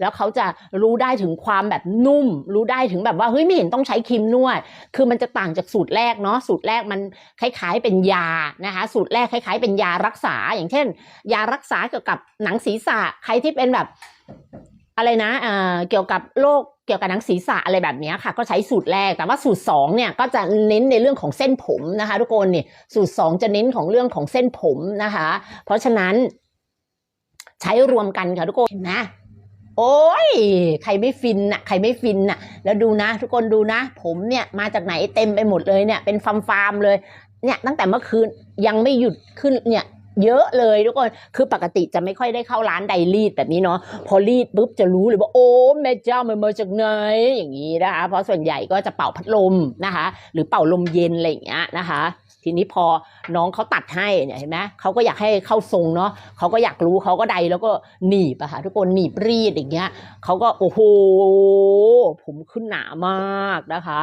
แล้วเขาจะรู้ได้ถึงความแบบนุ่ม รู้ได้ถึงแบบว่าเฮ้ยไม่เห็นต้องใช้ครีมนวด คือมันจะต่างจากสูตรแรกเนาะสูตรแรกมันคล้ายๆเป็นยานะคะสูตรแรกคล้าย ๆ เป็นยารักษา อย่างเช่น ยารักษาเกี่ยวกับหนังศีรษะใครที่เป็นแบบอะไรนะเอ่อเกี่ยวกับโรคเกี่ยวกับหนังศีรษะอะไรแบบนี้ค่ะ ก็ใช้สูตรแรก แต่ว่าสูตรสองเนี่ยก็จะเน้นในเรื่องของเส้นผมนะคะ ทุกคนเนี่ยสูตรสองจะเน้นของเรื่องของเส้นผมนะคะ เพราะฉะนั้นใช้รวมกันค่ะทุกคนนะ โอ้ย ใครไม่ฟินน่ะ ใครไม่ฟินน่ะ แล้วดูนะ ทุกคนดูนะ ผมเนี่ยมาจากไหนเต็มไปหมดเลยเนี่ย เป็นฟาร์มฟาร์มเลย เนี่ยตั้งแต่เมื่อคืนยังไม่หยุดขึ้นเนี่ยเยอะเลยทุกคน คือปกติจะไม่ค่อยได้เข้าร้านไดรีดแบบนี้เนาะ พอรีดปุ๊บจะรู้เลยว่าโอ้แม่เจ้ามันมาจากไหนอย่างนี้นะคะ เพราะส่วนใหญ่ก็จะเป่าพัดลมนะคะ หรือเป่าลมเย็นอะไรอย่างเงี้ยนะคะ ทีนี้พอน้องเขาตัดให้เนี่ยเห็นไหมเขาก็อยากให้เข้าทรงเนาะเขาก็อยากรู้เขาก็ใดแล้วก็หนีบอะค่ะทุกคนหนีบรีดอย่างเงี้ยเขาก็โอ้โหผมขึ้นหนามากนะคะ